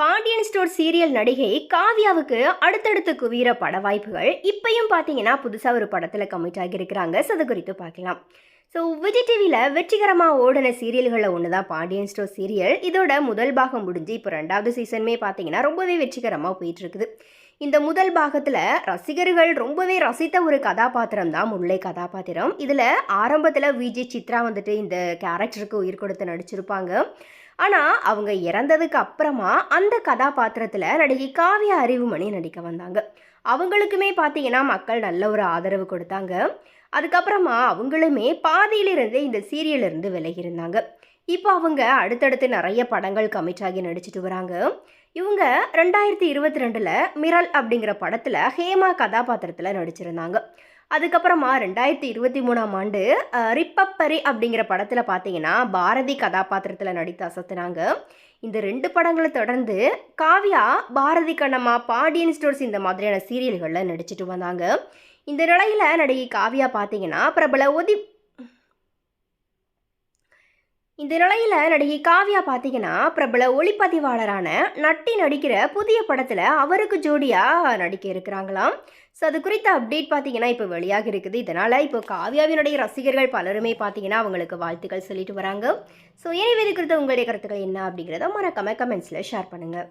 Pandian store serial நடிகை காவ்யாவுக்கு அடுத்தடுத்து குவிகிற பட வாய்ப்புகள் இப்பையும் பார்த்தீங்கன்னா புதுசாக ஒரு படத்தில் கமிட் ஆகியிருக்கிறாங்க. ஸோ அது குறித்து பார்க்கலாம். ஸோ விஜய் டிவியில் வெற்றிகரமாக ஓடின சீரியல்களில் ஒன்று தான் பாண்டியன் ஸ்டோர் சீரியல். இதோட முதல் பாகம் முடிஞ்சு இப்போ ரெண்டாவது சீசனுமே பார்த்தீங்கன்னா ரொம்பவே வெற்றிகரமாக போயிட்டுருக்குது இந்த முதல் பாகத்தில் ரசிகர்கள் ரொம்பவே ரசித்த ஒரு கதாபாத்திரம் தான் முல்லை கதாபாத்திரம். இதில் ஆரம்பத்தில் விஜய் சித்ரா வந்துட்டு இந்த கேரக்டருக்கு உயிர் கொடுத்து நடிச்சிருப்பாங்க. ஆனால் அவங்க இறந்ததுக்கு அப்புறமா அந்த கதாபாத்திரத்தில் நடிகை காவிய அறிவுமணி நடிக்க வந்தாங்க. அவங்களுக்குமே பார்த்தீங்கன்னா மக்கள் நல்ல ஒரு ஆதரவு கொடுத்தாங்க. அதுக்கப்புறமா அவங்களுமே பாதியிலிருந்தே இந்த சீரியலிருந்து விலகி இருந்தாங்க. இப்போ அவங்க அடுத்தடுத்து நிறைய படங்கள் கமிட் ஆகி நடிச்சிட்டு வராங்க. இவங்க ரெண்டாயிரத்தி இருபத்தி ரெண்டில் மிரல் அப்படிங்கிற படத்தில் ஹேமா கதாபாத்திரத்தில் நடிச்சிருந்தாங்க. அதுக்கப்புறமா ரெண்டாயிரத்தி இருபத்தி மூணாம் ஆண்டு ரிப்பப்பரி அப்படிங்கிற படத்தில் பார்த்தீங்கன்னா பாரதி கதாபாத்திரத்தில் நடித்து அசத்துனாங்க. இந்த ரெண்டு படங்களை தொடர்ந்து காவ்யா பாரதி கண்ணம்மா பாண்டியன் ஸ்டோர்ஸ் இந்த மாதிரியான சீரியல்களில் நடிச்சிட்டு வந்தாங்க. இந்த நிலையில் நடிகை காவ்யா பார்த்தீங்கன்னா பிரபல ஒதி இந்த நிலையில் நடிகை காவ்யா பார்த்தீங்கன்னா பிரபல ஒளிப்பதிவாளரான நட்டி நடிக்கிற புதிய படத்தில் அவருக்கு ஜோடியாக நடிக்க இருக்கிறாங்களாம். ஸோ அது குறித்த அப்டேட் பார்த்தீங்கன்னா இப்போ வெளியாக இருக்குது. இதனால் இப்போ காவ்யாவினுடைய ரசிகர்கள் பலருமே பார்த்தீங்கன்னா அவங்களுக்கு வாழ்த்துக்கள் சொல்லிட்டு வராங்க. ஸோ எனவே இது குறித்த உங்களுடைய கருத்துக்கள் என்ன அப்படிங்கிறத மறக்காம கமெண்ட்ஸில் ஷேர் பண்ணுங்கள்